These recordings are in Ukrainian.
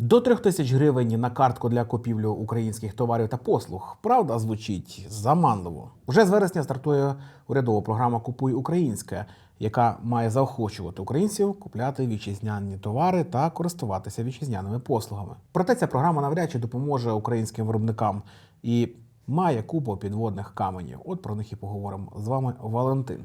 До трьох тисяч гривень на картку для купівлі українських товарів та послуг. Правда, звучить заманливо. Уже з вересня стартує урядова програма Купуй українське, яка має заохочувати українців купляти вітчизняні товари та користуватися вітчизняними послугами. Проте ця програма навряд чи допоможе українським виробникам і має купу підводних каменів. От про них і поговоримо з вами Валентин.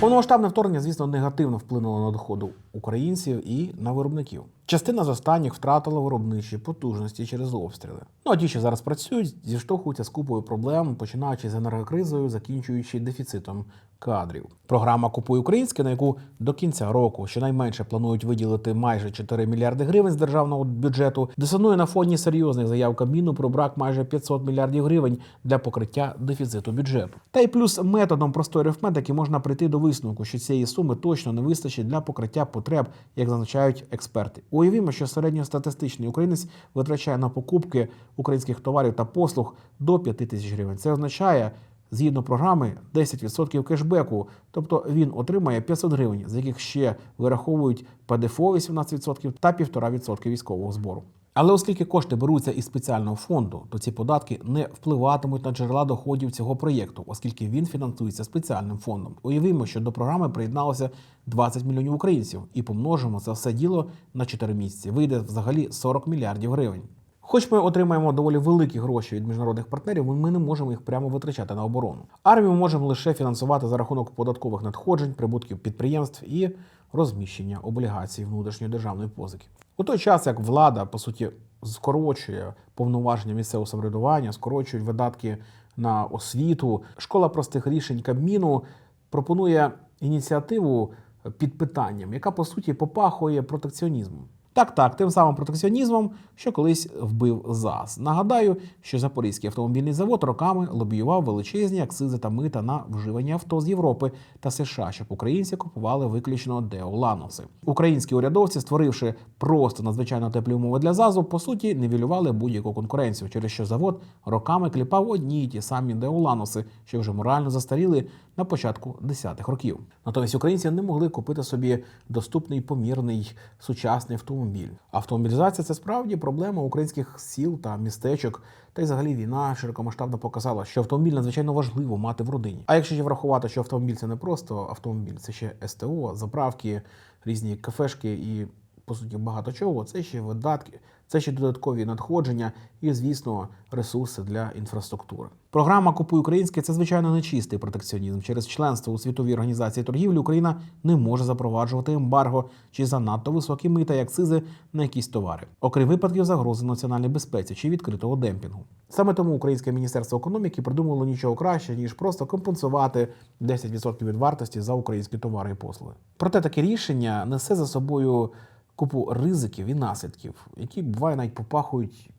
Повномасштабне вторгнення, звісно, негативно вплинуло на доходи українців і на виробників. Частина з останніх втратила виробничі потужності через обстріли. Ну а ті, що зараз працюють, зіштовхуються з купою проблем, починаючи з енергокризою, закінчуючи дефіцитом кадрів. Програма Купуй українське, на яку до кінця року щонайменше планують виділити майже 4 мільярди гривень з державного бюджету, дисонує на фоні серйозних заяв Кабміну про брак майже 500 мільярдів гривень для покриття дефіциту бюджету. Та й плюс методом простої арифметики можна прийти до висновку, що цієї суми точно не вистачить для покриття потреб, як зазначають експерти. Уявімо, що середньостатистичний українець витрачає на покупки українських товарів та послуг до 5 тисяч гривень. Це означає. Згідно програми 10% кешбеку, тобто він отримає 500 гривень, з яких ще вираховують ПДФО 18% та 1,5% військового збору. Але оскільки кошти беруться із спеціального фонду, то ці податки не впливатимуть на джерела доходів цього проєкту, оскільки він фінансується спеціальним фондом. Уявімо, що до програми приєдналося 20 мільйонів українців, і помножимо це все діло на 4 місяці. Вийде взагалі 40 мільярдів гривень. Хоч ми отримаємо доволі великі гроші від міжнародних партнерів, ми не можемо їх прямо витрачати на оборону. Армію можемо лише фінансувати за рахунок податкових надходжень, прибутків підприємств і розміщення облігацій внутрішньої державної позики. У той час, як влада по суті скорочує повноваження місцевого самоврядування, скорочують видатки на освіту, школа простих рішень Кабміну пропонує ініціативу під питанням, яка по суті попахує протекціонізмом. Так, так, тим самим протекціонізмом, що колись вбив ЗАЗ. Нагадаю, що Запорізький автомобільний завод роками лобіював величезні акцизи та мита на вживання авто з Європи та США, щоб українці купували виключно деоланоси. Українські урядовці, створивши просто надзвичайно теплі умови для ЗАЗу, по суті, нівелювали будь-яку конкуренцію, через що завод роками кліпав одні й ті самі деоланоси, що вже морально застаріли на початку десятих років. Натомість українці не могли купити собі доступний помірний сучасний автомобіль. Автомобілізація це справді проблема українських сіл та містечок. Та й взагалі війна широкомасштабно показала, що автомобіль надзвичайно важливо мати в родині. А якщо ще врахувати, що автомобіль це не просто автомобіль, це ще СТО, заправки, різні кафешки і по суті багато чого. Це ще видатки, це ще додаткові надходження і, звісно, ресурси для інфраструктури. Програма Купуй українське це звичайно не чистий протекціонізм. Через членство у світовій організації торгівлі Україна не може запроваджувати ембарго чи занадто високі мита і акцизи на якісь товари, окрім випадків загрози національній безпеці чи відкритого демпінгу. Саме тому Українське міністерство економіки придумало нічого краще ніж просто компенсувати 10% від вартості за українські товари і послуги. Проте таке рішення несе за собою купу ризиків і наслідків, які буває навіть попахують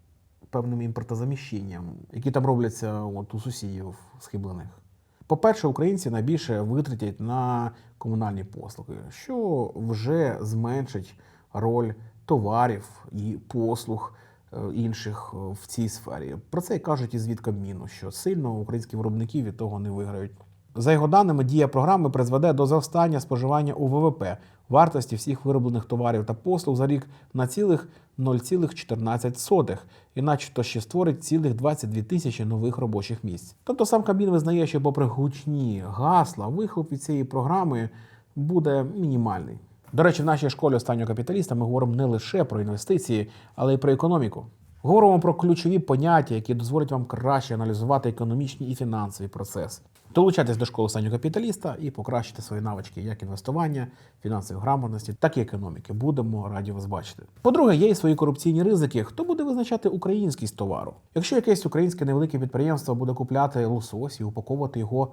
певним імпортозаміщенням, які там робляться от у сусідів схиблених. По-перше, українці найбільше витратять на комунальні послуги, що вже зменшить роль товарів і послуг е, інших е, в цій сфері. Про це й кажуть і звід Кабміну, що сильно українські виробники від того не виграють. За його даними, дія програми призведе до зростання споживання у ВВП вартості всіх вироблених товарів та послуг за рік на цілих 0,14, і начебто ще створить цілих 22 тисячі нових робочих місць. Тобто сам Кабмін визнає, що попри гучні гасла, вихлоп від цієї програми буде мінімальний. До речі, в нашій школі останнього капіталіста ми говоримо не лише про інвестиції, але й про економіку. Говоримо про ключові поняття, які дозволять вам краще аналізувати економічні і фінансові процеси. Долучайтесь до школи останнього капіталіста і покращити свої навички як інвестування, фінансової грамотності, так і економіки. Будемо раді вас бачити. По-друге, є і свої корупційні ризики. Хто буде визначати українськість товару? Якщо якесь українське невелике підприємство буде купляти лосось і упаковувати його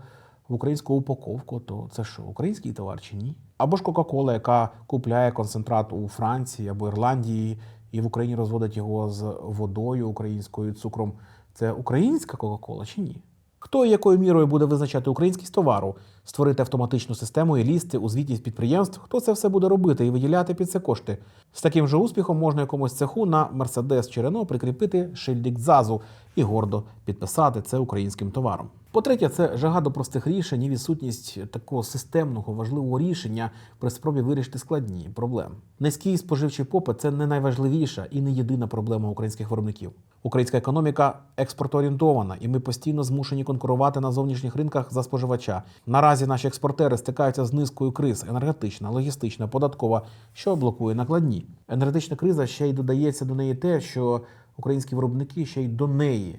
в українську упаковку, то це що, український товар чи ні? Або ж Кока-Кола, яка купляє концентрат у Франції або Ірландії і в Україні розводить його з водою українською цукром. Це українська Кока-Кола чи ні? Хто і якою мірою буде визначати українськість товару? створити автоматичну систему і лісти у звітність підприємств, хто це все буде робити і виділяти під це кошти. З таким же успіхом можна якомусь цеху на Мерседес чи Рено прикріпити шильдик ЗАЗу і гордо підписати це українським товаром. По-третє, це жага до простих рішень і відсутність такого системного важливого рішення при спробі вирішити складні проблеми. Низький споживчий попит це не найважливіша і не єдина проблема українських виробників. Українська економіка експортоорієнтована, і ми постійно змушені конкурувати на зовнішніх ринках за споживача. Наразі наші експортери стикаються з низкою криз енергетична, логістична, податкова, що блокує накладні. Енергетична криза ще й додається до неї те, що українські виробники ще й до неї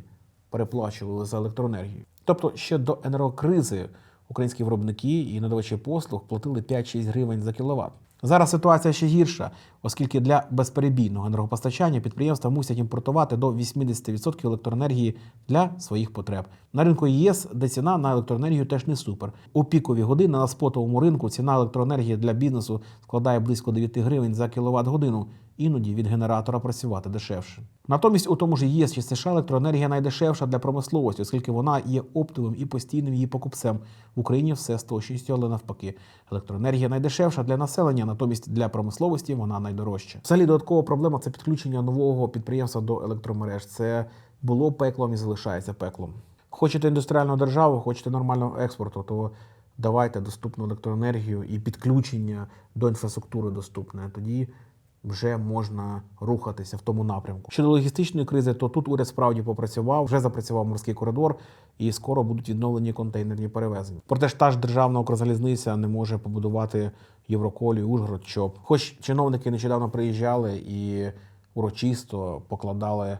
переплачували за електроенергію. Тобто ще до енергокризи українські виробники і надавачі послуг платили 5-6 гривень за кіловат. Зараз ситуація ще гірша, оскільки для безперебійного енергопостачання підприємства мусять імпортувати до 80% електроенергії для своїх потреб. На ринку ЄС, де ціна на електроенергію теж не супер. У пікові години на спотовому ринку ціна електроенергії для бізнесу складає близько 9 гривень за кіловат годину. Іноді від генератора працювати дешевше. Натомість у тому ж ЄС чи США електроенергія найдешевша для промисловості, оскільки вона є оптовим і постійним її покупцем. В Україні все з точністю, але навпаки. Електроенергія найдешевша для населення, натомість для промисловості вона найдорожча. Взагалі додаткова проблема це підключення нового підприємства до електромереж. Це було пеклом і залишається пеклом. Хочете індустріальну державу, хочете нормального експорту, то давайте доступну електроенергію і підключення до інфраструктури доступне. Тоді вже можна рухатися в тому напрямку. Щодо логістичної кризи, то тут уряд справді попрацював, вже запрацював морський коридор, і скоро будуть відновлені контейнерні перевезення. Проте ж та ж державна Укрзалізниця не може побудувати Євроколію, Ужгород, ЧОП. Хоч чиновники нещодавно приїжджали і урочисто покладали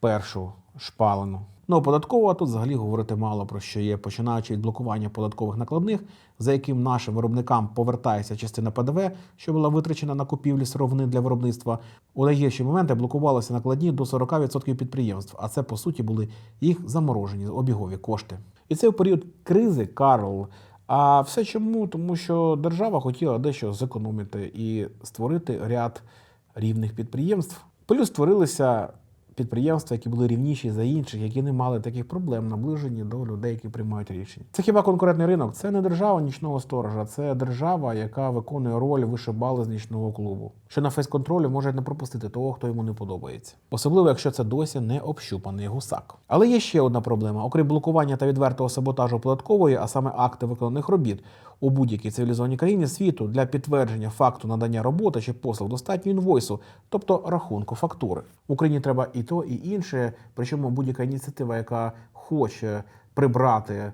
першу шпалину. Ну, податкова тут взагалі говорити мало про що є, починаючи від блокування податкових накладних, за яким нашим виробникам повертається частина ПДВ, що була витрачена на купівлі сировини для виробництва. У найгірші моменти блокувалися накладні до 40% підприємств, а це по суті були їх заморожені обігові кошти. І це в період кризи Карл. А все чому? Тому що держава хотіла дещо зекономити і створити ряд рівних підприємств. Плюс створилися підприємства, які були рівніші за інших, які не мали таких проблем, наближені до людей, які приймають рішення. Це хіба конкурентний ринок? Це не держава нічного сторожа, це держава, яка виконує роль вишибали з нічного клубу. Що на фейс-контролі може не пропустити того, хто йому не подобається. Особливо, якщо це досі не общупаний гусак. Але є ще одна проблема: окрім блокування та відвертого саботажу податкової, а саме акти виконаних робіт у будь-якій цивілізованій країні світу для підтвердження факту надання роботи чи послуг достатньо інвойсу, тобто рахунку фактури. Україні треба і то, і інше. Причому будь-яка ініціатива, яка хоче прибрати е,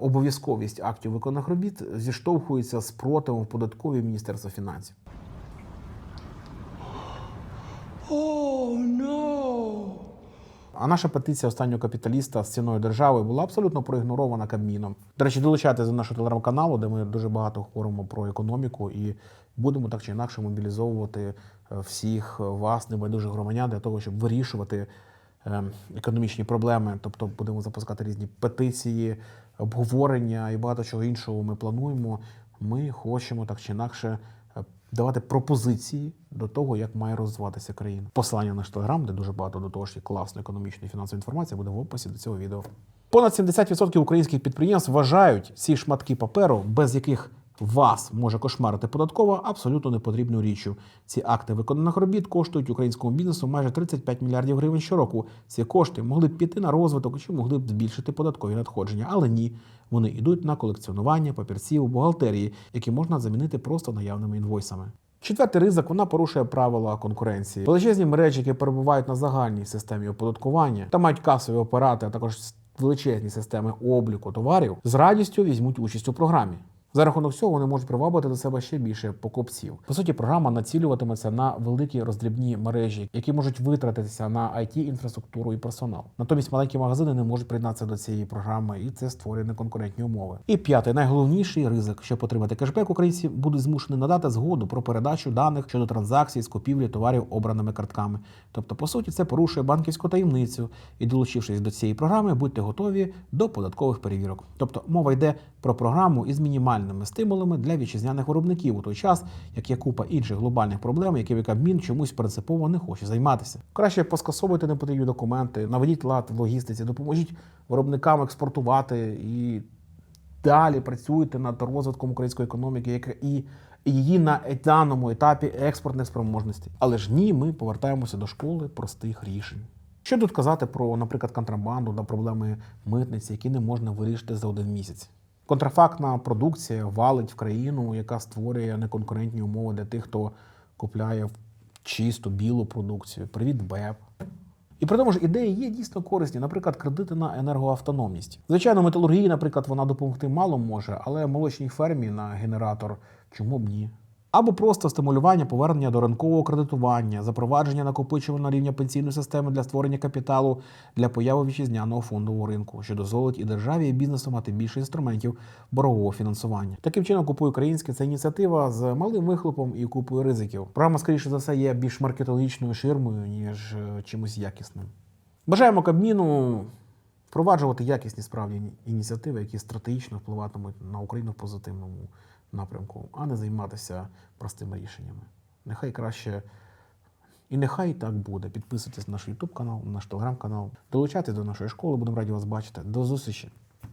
обов'язковість актів виконаних робіт, зіштовхується з противом в податковій Міністерства фінансів. А наша петиція останнього капіталіста з ціною держави була абсолютно проігнорована Кабміном. До речі, долучайтеся до нашого телеграм-каналу, де ми дуже багато говоримо про економіку і будемо так чи інакше мобілізовувати е, всіх вас, небайдужих громадян, для того, щоб вирішувати е, економічні проблеми. Тобто будемо запускати різні петиції, обговорення і багато чого іншого ми плануємо. Ми хочемо так чи інакше давати пропозиції до того, як має розвиватися країна. Посилання на телеграм, де дуже багато до того ж є класної економічної фінансової інформації, буде в описі до цього відео. Понад 70% українських підприємств вважають ці шматки паперу, без яких вас може кошмарити податкова, абсолютно непотрібною річчю. Ці акти виконаних робіт коштують українському бізнесу майже 35 мільярдів гривень щороку. Ці кошти могли б піти на розвиток чи могли б збільшити податкові надходження, але ні. Вони йдуть на колекціонування папірців у бухгалтерії, які можна замінити просто наявними інвойсами. Четвертий ризик вона порушує правила конкуренції. Величезні мережі, які перебувають на загальній системі оподаткування та мають касові апарати, а також величезні системи обліку товарів, з радістю візьмуть участь у програмі. За рахунок цього вони можуть привабити до себе ще більше покупців. По суті, програма націлюватиметься на великі роздрібні мережі, які можуть витратитися на it інфраструктуру і персонал. Натомість маленькі магазини не можуть приєднатися до цієї програми, і це створює неконкурентні умови. І п'ятий найголовніший ризик, щоб отримати кешбек, українці будуть змушені надати згоду про передачу даних щодо транзакцій з купівлі товарів обраними картками. Тобто, по суті, це порушує банківську таємницю. І долучившись до цієї програми, будьте готові до податкових перевірок. Тобто мова йде про програму із мінімальними стимулами для вітчизняних виробників у той час, як є купа інших глобальних проблем, якими Кабмін чомусь принципово не хоче займатися. Краще поскасовуйте непотрібні документи, наведіть лад в логістиці, допоможіть виробникам експортувати і далі працюєте над розвитком української економіки, яка і її на даному етапі експортних спроможностей. Але ж ні, ми повертаємося до школи простих рішень. Що тут казати про, наприклад, контрабанду та проблеми митниці, які не можна вирішити за один місяць? Контрафактна продукція валить в країну, яка створює неконкурентні умови для тих, хто купляє чисту білу продукцію. Привіт, БЕП. І при тому ж ідеї є дійсно корисні, наприклад, кредити на енергоавтономність. Звичайно, металургії, наприклад, вона допомогти мало може, але молочній фермі на генератор чому б ні? Або просто стимулювання повернення до ринкового кредитування, запровадження накопичувального рівня пенсійної системи для створення капіталу для появи вітчизняного фондового ринку, що дозволить і державі, і бізнесу мати більше інструментів борового фінансування. Таким чином, купує українське це ініціатива з малим вихлопом і купою ризиків. Програма, скоріше за все, є більш маркетологічною ширмою, ніж е, чимось якісним. Бажаємо Кабміну впроваджувати якісні справді ініціативи, які стратегічно впливатимуть на Україну в позитивному напрямку, а не займатися простими рішеннями. Нехай краще. І нехай так буде. Підписуйтесь на наш YouTube канал, на наш телеграм канал, долучайтесь до нашої школи, будемо раді вас бачити. До зустрічі!